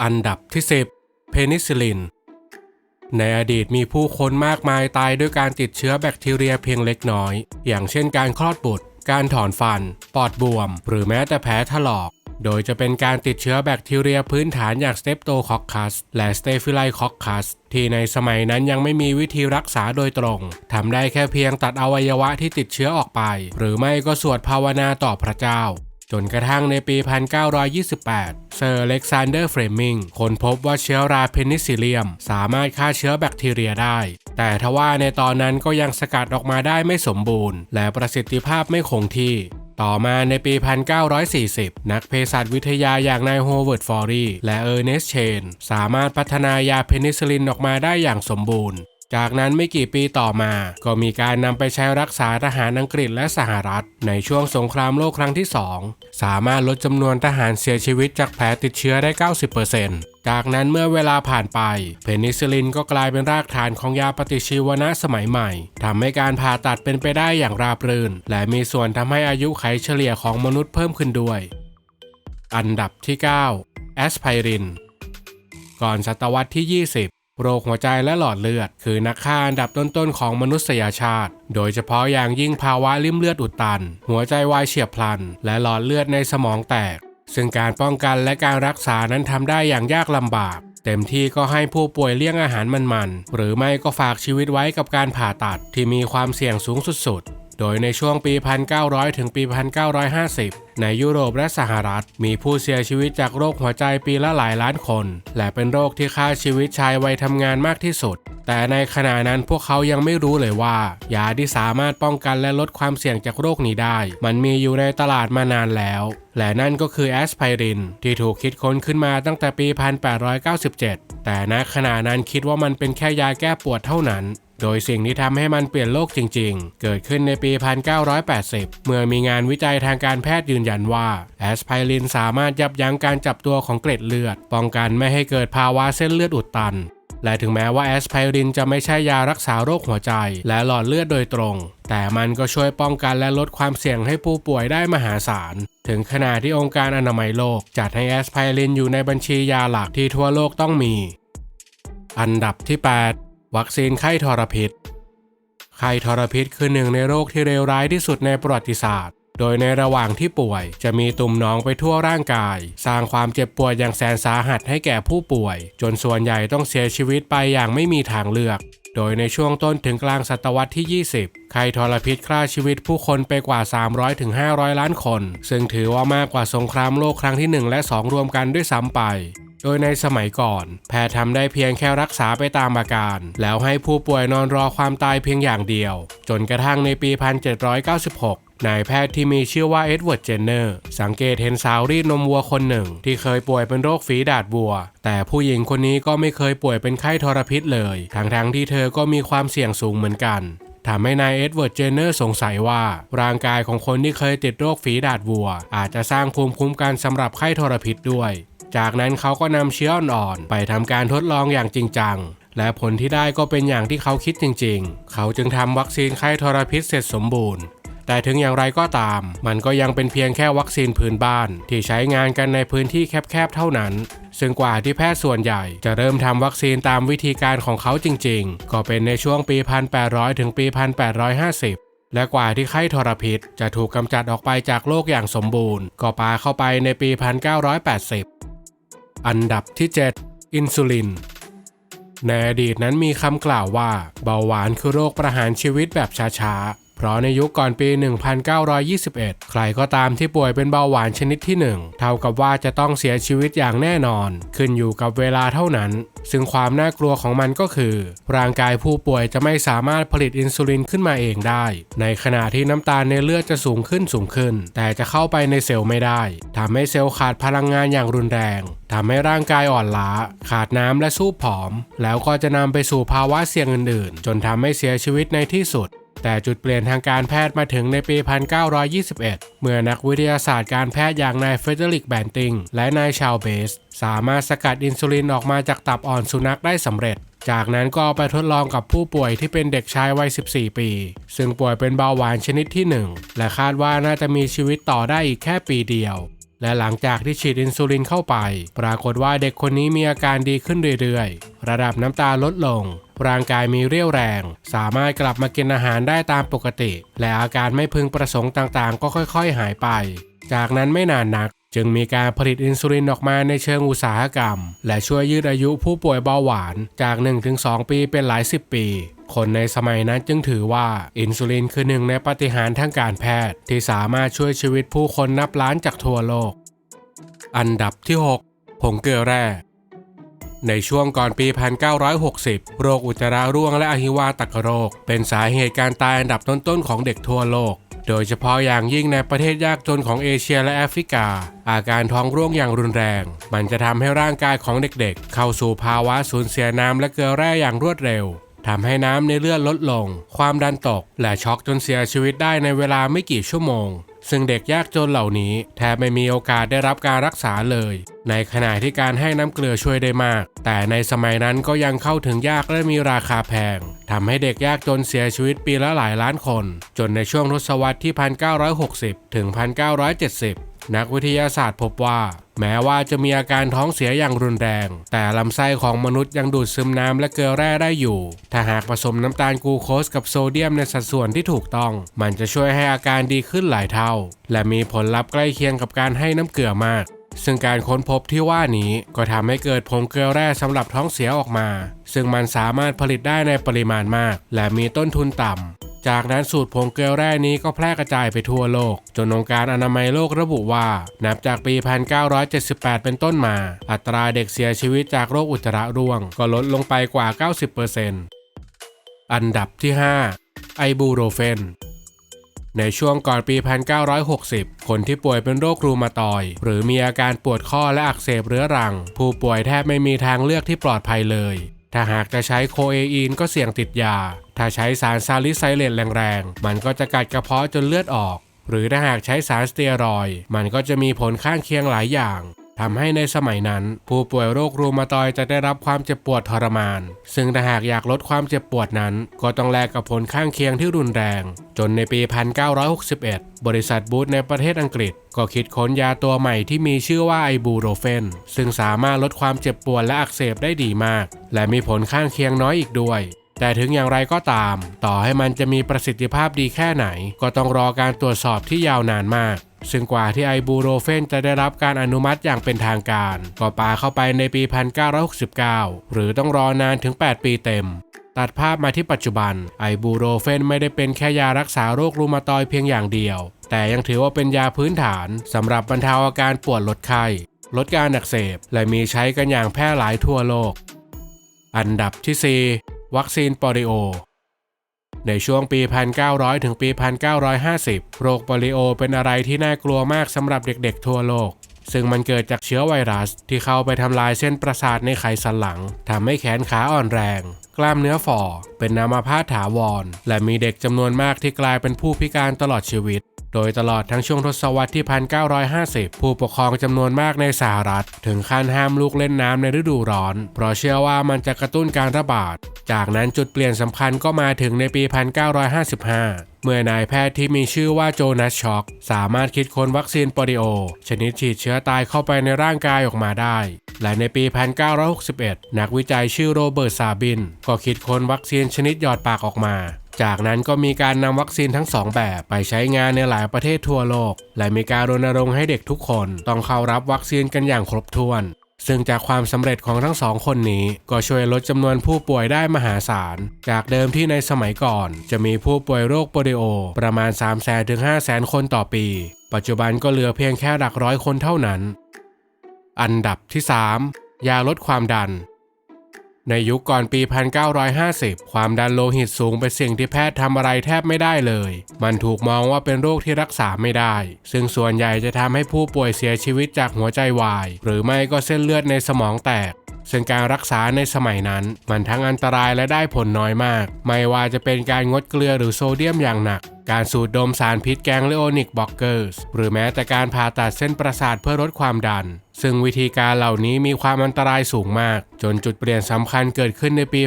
อันดับที่ 10 เพนิซิลิน ในอดีตมีผู้คนมากมายตายด้วยการติดเชื้อแบคทีเรียเพียงเล็กน้อย อย่างเช่นการคลอดบุตร การถอนฟัน ปอดบวม หรือแม้แต่แผลถลอก โดยจะเป็นการติดเชื้อแบคทีเรียพื้นฐานอย่างสเตปโตคอคคัสและสเตฟิไลคอคคัสที่ในสมัยนั้นยังไม่มีวิธีรักษาโดยตรงทำได้แค่เพียงตัดอวัยวะที่ติดเชื้อออกไป หรือไม่ก็สวดภาวนาต่อพระเจ้า จนกระทั่งในปี 1928 เซอร์เล็กซานเดอร์เฟรมิงค้นพบว่าเชื้อราเพนิซิลเลียม สามารถฆ่าเชื้อแบคทีเรียได้ แต่ทว่าในตอนนั้นก็ยังสกัดออกมาได้ไม่สมบูรณ์ และประสิทธิภาพไม่คงที่ต่อมาในปี 1940 นักเภสัชวิทยาอย่างนายโฮเวิร์ดฟอรีและเออร์เนสเชน สามารถพัฒนายาเพนิซิลินออกมาได้อย่างสมบูรณ์ จากนั้นไม่กี่ปีต่อมา ก็มีการนำไปใช้รักษาทหารอังกฤษและสหรัฐ ในช่วงสงครามโลกครั้งที่ 2 สามารถลดจำนวนทหารเสียชีวิตจากแผลติดเชื้อได้ 90%จากนั้นเมื่อเวลาผ่านไป เพนิซิลินก็กลายเป็นรากฐานของยาปฏิชีวนะสมัยใหม่ทำให้การผ่าตัดเป็นไปได้อย่างราบรื่น และมีส่วนทำให้อายุไขเฉลี่ยของมนุษย์เพิ่มขึ้นด้วย อันดับที่9แอสไพรินก่อนศตวรรษที่ 20 โรคหัวใจและหลอดเลือด คือนักฆ่าอันดับต้นๆของมนุษยชาติ โดยเฉพาะอย่างยิ่งภาวะลิ่มเลือดอุดตัน หัวใจวายเฉียบพลัน และหลอดเลือดในสมองแตก ซึ่งการป้องกันและการรักษานั้นทำได้อย่างยากลำบาก เต็มที่ก็ให้ผู้ป่วยเลี่ยงอาหารมันๆ หรือไม่ก็ฝากชีวิตไว้กับการผ่าตัดที่มีความเสี่ยงสูงสุดๆ โดยในช่วงปี 1900 ถึงปี 1950 ในยุโรปและสหรัฐ มีผู้เสียชีวิตจากโรคหัวใจปีละหลายล้านคน และเป็นโรคที่ฆ่าชีวิตชายวัยทำงานมากที่สุด แต่ในขณะนั้นพวกเขายังไม่รู้เลยว่า ยาที่สามารถป้องกันและลดความเสี่ยงจากโรคนี้ได้ มันมีอยู่ในตลาดมานานแล้ว และนั่นก็คือแอสไพริน ที่ถูกคิดค้นขึ้นมาตั้งแต่ปี 1897 แต่ณขณะนั้นคิดว่ามันเป็นแค่ยาแก้ปวดเท่านั้น โดยสิ่งที่ทำให้มันเปลี่ยนโลกจริง ๆ เกิดขึ้นในปี 1980 เมื่อมีงานวิจัยทางการแพทย์ยืนยันว่าแอสไพรินสามารถยับยั้งการจับตัวของเกล็ดเลือด ป้องกันไม่ให้เกิดภาวะเส้นเลือดอุดตันและถึงแม้ว่าแอสไพรินจะไม่ใช่ยารักษาโรคหัวใจ และหลอดเลือดโดยตรง แต่มันก็ช่วยป้องกันและลดความเสี่ยงให้ผู้ป่วยได้มหาศาล ถึงขนาดที่องค์การอนามัยโลก จัดให้แอสไพรินอยู่ในบัญชียาหลักที่ทั่วโลกต้องมี อันดับที่ 8 วัคซีนไข้ทรพิษ ไข้ทรพิษคือหนึ่งในโรคที่เลวร้ายที่สุดในประวัติศาสตร์ โดยในระหว่างที่ป่วยจะมีตุ่มหนองไปทั่วร่างกาย สร้างความเจ็บปวดอย่างแสนสาหัสให้แก่ผู้ป่วย จนส่วนใหญ่ต้องเสียชีวิตไปอย่างไม่มีทางเลือก โดยในช่วงต้นถึงกลางศตวรรษที่ 20 ไข้ทรพิษฆ่าชีวิตผู้คนไปกว่า 300-500 ล้านคน ซึ่งถือว่ามากกว่าสงครามโลกครั้งที่ 1 และ 2 รวมกันด้วยซ้ำไป โดยในสมัยก่อน แพทย์ทำได้เพียงแค่รักษาไปตามอาการ แล้วให้ผู้ป่วยนอนรอความตายเพียงอย่างเดียว จนกระทั่งในปี 1796นายแพทย์ที่มีชื่อว่าเอ็ดเวิร์ด เจนเนอร์ สังเกตเห็นสาวรีดนมวัวคนหนึ่ง ที่เคยป่วยเป็นโรคฝีดาดวัว แต่ผู้หญิงคนนี้ก็ไม่เคยป่วยเป็นไข้ทรพิษเลย ทั้งๆที่เธอก็มีความเสี่ยงสูงเหมือนกันทำให้นายเอ็ดเวิร์ด เจเนอร์สงสัยว่า ร่างกายของคนที่เคยติดโรคฝีดาดวัว อาจจะสร้างภูมิคุ้มกันสำหรับไข้ทรพิษด้วย จากนั้นเขาก็นำเชื้ออ่อนๆไปทำการทดลองอย่างจริงจัง และผลที่ได้ก็เป็นอย่างที่เขาคิดจริง ๆ เขาจึงทำวัคซีนไข้ทรพิษเสร็จสมบูรณ์แต่ถึงอย่างไรก็ตาม มันก็ยังเป็นเพียงแค่วัคซีนพื้นบ้าน ที่ใช้งานกันในพื้นที่แคบๆเท่านั้น ซึ่งกว่าที่แพทย์ส่วนใหญ่ จะเริ่มทำวัคซีนตามวิธีการของเขาจริงๆ ก็เป็นในช่วงปี 1800 ถึงปี 1850 และกว่าที่ไข้ทรพิษ จะถูกกำจัดออกไปจากโลกอย่างสมบูรณ์ ก็ปาเข้าไปในปี 1980 อันดับที่ 7 อินซูลิน ในอดีตนั้นมีคำกล่าวว่าเบาหวานคือโรคประหารชีวิตแบบช้าๆ เพราะในยุคก่อนปี 1921 ใครก็ตามที่ป่วยเป็นเบาหวานชนิดที่ 1 เท่ากับว่าจะต้องเสียชีวิตอย่างแน่นอน ขึ้นอยู่กับเวลาเท่านั้น ซึ่งความน่ากลัวของมันก็คือ ร่างกายผู้ป่วยจะไม่สามารถผลิตอินซูลินขึ้นมาเองได้ ในขณะที่น้ำตาลในเลือดจะสูงขึ้นสูงขึ้น แต่จะเข้าไปในเซลล์ไม่ได้ทำให้เซลล์ขาดพลังงานอย่างรุนแรงทำให้ร่างกายอ่อนล้า ขาดน้ำและสู้ผอม แล้วก็จะนำไปสู่ภาวะเสี่ยงอื่นๆ จนทำให้เสียชีวิตในที่สุด แต่จุดเปลี่ยนทางการแพทย์มาถึงในปี 1921 เมื่อนักวิทยาศาสตร์การแพทย์อย่างนายเฟเดริกแบนติงและนายชาลเบส สามารถสกัดอินซูลินออกมาจากตับอ่อนสุนัขได้สำเร็จ จากนั้นก็เอาไปทดลองกับผู้ป่วยที่เป็นเด็กชายวัย 14 ปี ซึ่งป่วยเป็นเบาหวานชนิดที่ 1 และคาดว่าน่าจะมีชีวิตต่อได้อีกแค่ปีเดียว และหลังจากที่ฉีดอินซูลินเข้าไป ปรากฏว่าเด็กคนนี้มีอาการดีขึ้นเรื่อยๆ ระดับน้ำตาลลดลง ร่างกายมีเรี่ยวแรง สามารถกลับมากินอาหารได้ตามปกติ และอาการไม่พึงประสงค์ต่างๆ ก็ค่อยๆ หายไป จากนั้นไม่นานนัก จึงมีการผลิตอินซูลินออกมาในเชิงอุตสาหกรรม และช่วยยืดอายุผู้ป่วยเบาหวานจาก 1-2 ปีเป็นหลายสิบปี คนในสมัยนั้นจึงถือว่าอินซูลินคือหนึ่งในปฏิหารทางการแพทย์ ที่สามารถช่วยชีวิตผู้คนนับล้านจากทั่วโลก อันดับที่ 6 ผงเกลือแร่ในช่วงก่อนปี 1960 โรคอุจจาระร่วงและอหิวาตกโรค เป็นสาเหตุการตายอันดับต้นๆของเด็กทั่วโลก โดยเฉพาะอย่างยิ่งในประเทศยากจนของเอเชียและแอฟริกา อาการท้องร่วงอย่างรุนแรง มันจะทำให้ร่างกายของเด็กๆ เข้าสู่ภาวะสูญเสียน้ำและเกลือแร่อย่างรวดเร็วทำให้น้ำในเลือดลดลง ความดันตก และช็อกจนเสียชีวิตได้ในเวลาไม่กี่ชั่วโมง ซึ่งเด็กยากจนเหล่านี้แทบไม่มีโอกาสได้รับการรักษาเลย ในขณะที่การให้น้ำเกลือช่วยได้มาก แต่ในสมัยนั้นก็ยังเข้าถึงยากและมีราคาแพงทำให้เด็กยากจนเสียชีวิตปีละหลายล้านคน จนในช่วงทศวรรษที่ 1960 ถึง 1970 นักวิทยาศาสตร์พบว่า แม้ว่าจะมีอาการท้องเสียอย่างรุนแรง แต่ลำไส้ของมนุษย์ยังดูดซึมน้ำและเกลือแร่ได้อยู่ ถ้าหากผสมน้ำตาลกูโคสกับโซเดียมในสัดส่วนที่ถูกต้อง มันจะช่วยให้อาการดีขึ้นหลายเท่า และมีผลลัพธ์ใกล้เคียงกับการให้น้ำเกลือมากซึ่งการค้นพบที่ว่านี้ก็ทำให้เกิดผงเกลือแร่สำหรับท้องเสียออกมา ซึ่งมันสามารถผลิตได้ในปริมาณมาก และมีต้นทุนต่ำ จากนั้นสูตรผงเกลือแร่นี้ก็แพร่กระจายไปทั่วโลก จนองค์การอนามัยโลกระบุว่า นับจากปี 1978 เป็นต้นมา อัตราเด็กเสียชีวิตจากโรคอุจจาระร่วง ก็ลดลงไปกว่า 90%อันดับที่ 5 ไอบูโรเฟนในช่วงก่อนปี 1960 คนที่ป่วยเป็นโรครูมาตอย หรือมีอาการปวดข้อและอักเสบเรื้อรัง ผู้ป่วยแทบไม่มีทางเลือกที่ปลอดภัยเลย ถ้าหากจะใช้โคเออีนก็เสี่ยงติดยา ถ้าใช้สารซาลิไซเลตแรงๆ มันก็จะกัดกระเพาะจนเลือดออก หรือถ้าหากใช้สารสเตียรอย มันก็จะมีผลข้างเคียงหลายอย่าง ทำให้ในสมัยนั้น ผู้ป่วยโรครูมาตอยจะได้รับความเจ็บปวดทรมาน ซึ่งถ้าหากอยากลดความเจ็บปวดนั้น ก็ต้องแลกกับผลข้างเคียงที่รุนแรง จนในปี 1961 บริษัทบูธในประเทศอังกฤษ ก็คิดค้นยาตัวใหม่ที่มีชื่อว่าไอบูโรเฟน ซึ่งสามารถลดความเจ็บปวดและอักเสบได้ดีมาก และมีผลข้างเคียงน้อยอีกด้วยแต่ถึงอย่างไรก็ตาม ต่อให้มันจะมีประสิทธิภาพดีแค่ไหน ก็ต้องรอการตรวจสอบที่ยาวนานมาก ซึ่งกว่าที่ไอบูโรเฟนจะได้รับการอนุมัติอย่างเป็นทางการ ก็ปาเข้าไปในปี 1969 หรือต้องรอนานถึง 8 ปีเต็ม ตัดภาพมาที่ปัจจุบัน ไอบูโรเฟนไม่ได้เป็นแค่ยารักษาโรครูมาตอยเพียงอย่างเดียว แต่ยังถือว่าเป็นยาพื้นฐานสำหรับบรรเทาอาการปวดลดไข้ลดการอักเสบ และมีใช้กันอย่างแพร่หลายทั่วโลก อันดับที่ 4 วัคซีนโปลิโอ ในช่วงปี 1900 ถึงปี 1950 โรคโปลิโอเป็นอะไรที่น่ากลัวมากสำหรับเด็กๆทั่วโลก ซึ่งมันเกิดจากเชื้อไวรัสที่เข้าไปทำลายเส้นประสาทในไขสันหลังทำให้แขนขาอ่อนแรง กล้ามเนื้อฝ่อ เป็นนามาพาตถาวร และมีเด็กจำนวนมากที่กลายเป็นผู้พิการตลอดชีวิต โดยตลอดทั้งช่วงทศวรรษที่ 1950 ผู้ปกครองจำนวนมากในสหรัฐ ถึงขั้นห้ามลูกเล่นน้ำในฤดูร้อน เพราะเชื่อว่ามันจะกระตุ้นการระบาด จากนั้นจุดเปลี่ยนสำคัญก็มาถึงในปี 1955 เมื่อนายแพทย์ที่มีชื่อว่าโจนัสช็อก สามารถคิดค้นวัคซีนโปลิโอ ชนิดฉีดเชื้อตายเข้าไปในร่างกายออกมาได้ และในปี 1961 นักวิจัยชื่อโรเบิร์ตซาบิน ก็คิดค้นวัคซีนชนิดหยอดปากออกมา จากนั้นก็มีการนำวัคซีนทั้งสองแบบไปใช้งานในหลายประเทศทั่วโลก และมีการรณรงค์ให้เด็กทุกคนต้องเข้ารับวัคซีนกันอย่างครบถ้วน ซึ่งจากความสำเร็จของทั้งสองคนนี้ ก็ช่วยลดจำนวนผู้ป่วยได้มหาศาล จากเดิมที่ในสมัยก่อน จะมีผู้ป่วยโรคโปลิโอ ประมาณ 3 0 0 0 0ถึง5 0 0 0 0 คนต่อปี ปัจจุบันก็เหลือเพียงแค่หลักร้อยคนเท่านั้น อันดับที่ 3 ยาลดความดัน ในยุคก่อนปี 1950 ความดันโลหิตสูงเป็นสิ่งที่แพทย์ทำอะไรแทบไม่ได้เลย มันถูกมองว่าเป็นโรคที่รักษาไม่ได้ ซึ่งส่วนใหญ่จะทำให้ผู้ป่วยเสียชีวิตจากหัวใจวาย หรือไม่ก็เส้นเลือดในสมองแตก ซึ่งการรักษาในสมัยนั้น มันทั้งอันตรายและได้ผลน้อยมาก ไม่ว่าจะเป็นการงดเกลือหรือโซเดียมอย่างหนัก การสูดดมสารพิษแกงเลโอนิกบล็อกเกอร์สหรือแม้แต่การผ่าตัดเส้นประสาทเพื่อลดความดัน ซึ่งวิธีการเหล่านี้มีความอันตรายสูงมาก จนจุดเปลี่ยนสำคัญเกิดขึ้นในปี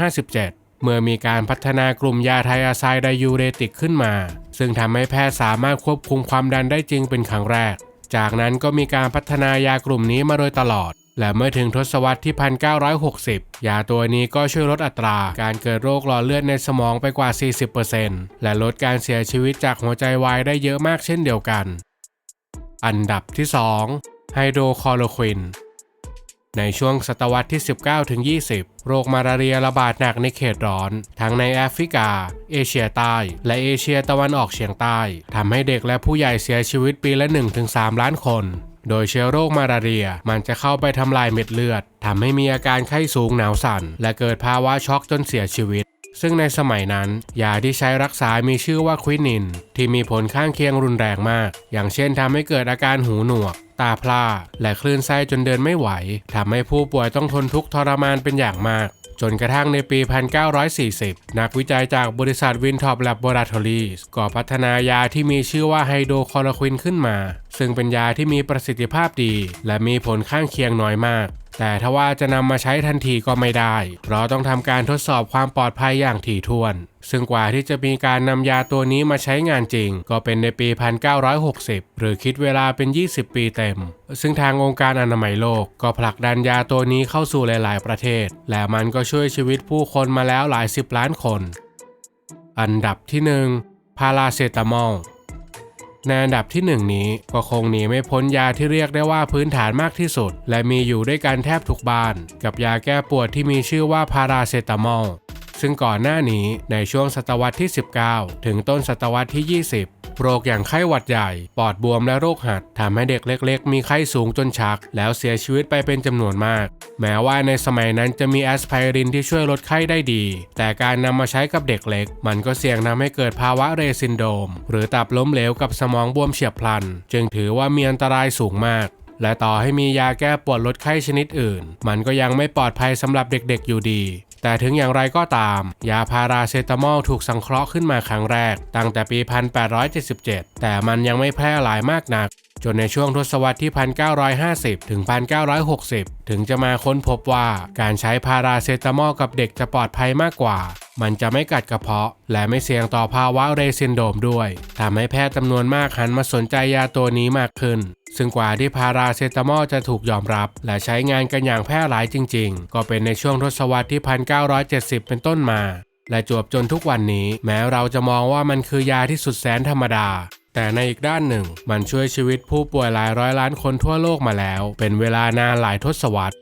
1957เมื่อมีการพัฒนากลุ่มยาไทอาไซด์ไดยูเรติกขึ้นมา ซึ่งทำให้แพทย์สามารถควบคุมความดันได้จริงเป็นครั้งแรก จากนั้นก็มีการพัฒนายากลุ่มนี้มาโดยตลอด และเมื่อถึงทศวรรษที่ 1960 ยาตัวนี้ก็ช่วยลดอัตรา การเกิดโรคหลอดเลือดในสมองไปกว่า 40%และลดการเสียชีวิตจากหัวใจวายได้เยอะมากเช่นเดียวกัน อันดับที่ 2 ไฮโดรคลอโรควินในช่วงศตวรรษที่ 19 ถึง 20 โรคมาลาเรียระบาดหนักในเขตร้อน ทั้งในแอฟริกา เอเชียใต้ และเอเชียตะวันออกเฉียงใต้ ทำให้เด็กและผู้ใหญ่เสียชีวิตปีละ 1-3 ล้านคน โดยเชื้อโรคมาลาเรีย มันจะเข้าไปทำลายเม็ดเลือดทำให้มีอาการไข้สูงหนาวสั่น และเกิดภาวะช็อกจนเสียชีวิต ซึ่งในสมัยนั้น ยาที่ใช้รักษา มีชื่อว่าควินิน ที่มีผลข้างเคียงรุนแรงมาก อย่างเช่นทำให้เกิดอาการหูหนวก ตาพร่าและคลื่นไส้จนเดินไม่ไหวทำให้ผู้ป่วยต้องทนทุกข์ทรมานเป็นอย่างมาก จนกระทั่งในปี 1940 นักวิจัยจากบริษัทวินท็อปแลบอราทอรีสก่อพัฒนายาที่มีชื่อว่าไฮโดรคอร์ควินขึ้นมา ซึ่งเป็นยาที่มีประสิทธิภาพดี และมีผลข้างเคียงน้อยมาก แต่ถ้าว่าจะนำมาใช้ทันทีก็ไม่ได้ เพราะต้องทำการทดสอบความปลอดภัยอย่างถี่ถ้วน ซึ่งกว่าที่จะมีการนำยาตัวนี้มาใช้งานจริง ก็เป็นในปี 1960 หรือคิดเวลาเป็น 20 ปีเต็ม ซึ่งทางองค์การอนามัยโลก ก็ผลักดันยาตัวนี้เข้าสู่หลาย ๆ ประเทศ และมันก็ช่วยชีวิตผู้คนมาแล้วหลายสิบล้านคน อันดับที่ 1 พาราเซตามอล ในอันดับที่หนึ่งนี้ก็คงหนีไม่พ้นยาที่เรียกได้ว่าพื้นฐานมากที่สุด และมีอยู่ด้วยกันแทบทุกบ้าน กับยาแก้ปวดที่มีชื่อว่าพาราเซตามอล ซึ่งก่อนหน้านี้ในช่วงศตวรรษที่ 19 ถึงต้นศตวรรษที่ 20 โรคอย่างไข้หวัดใหญ่ ปอดบวมและโรคหัดทำให้เด็กเล็ก ๆ มีไข้สูงจนชัก แล้วเสียชีวิตไปเป็นจำนวนมาก แม้ว่าในสมัยนั้นจะมีแอสไพรินที่ช่วยลดไข้ได้ดี แต่การนำมาใช้กับเด็กเล็ก มันก็เสี่ยงทำให้เกิดภาวะเรซินโดม หรือตับล้มเหลวกับสมองบวมเฉียบพลัน จึงถือว่ามีอันตรายสูงมากและต่อให้มียาแก้ปวดลดไข้ชนิดอื่น มันก็ยังไม่ปลอดภัยสำหรับเด็กๆอยู่ดี แต่ถึงอย่างไรก็ตาม ยาพาราเซตามอลถูกสังเคราะห์ขึ้นมาครั้งแรก ตั้งแต่ปี 1877 แต่มันยังไม่แพร่หลายมากนัก จนในช่วงทศวรรษที่ 1950 ถึง 1960 ถึงจะมาค้นพบว่าการใช้พาราเซตามอลกับเด็กจะปลอดภัยมากกว่า มันจะไม่กัดกระเพาะ และไม่เสี่ยงต่อภาวะเรซินโดมด้วยทำให้แพทย์จำนวนมากหันมาสนใจยาตัวนี้มากขึ้น ซึ่งกว่าที่พาราเซตามอลจะถูกยอมรับ และใช้งานกันอย่างแพร่หลายจริง ๆ ก็เป็นในช่วงทศวรรษที่ 1970 เป็นต้นมา และจวบจนทุกวันนี้ แม้เราจะมองว่ามันคือยาที่สุดแสนธรรมดา แต่ในอีกด้านหนึ่ง มันช่วยชีวิตผู้ป่วยหลายร้อยล้านคนทั่วโลกมาแล้ว เป็นเวลานานหลายทศวรรษ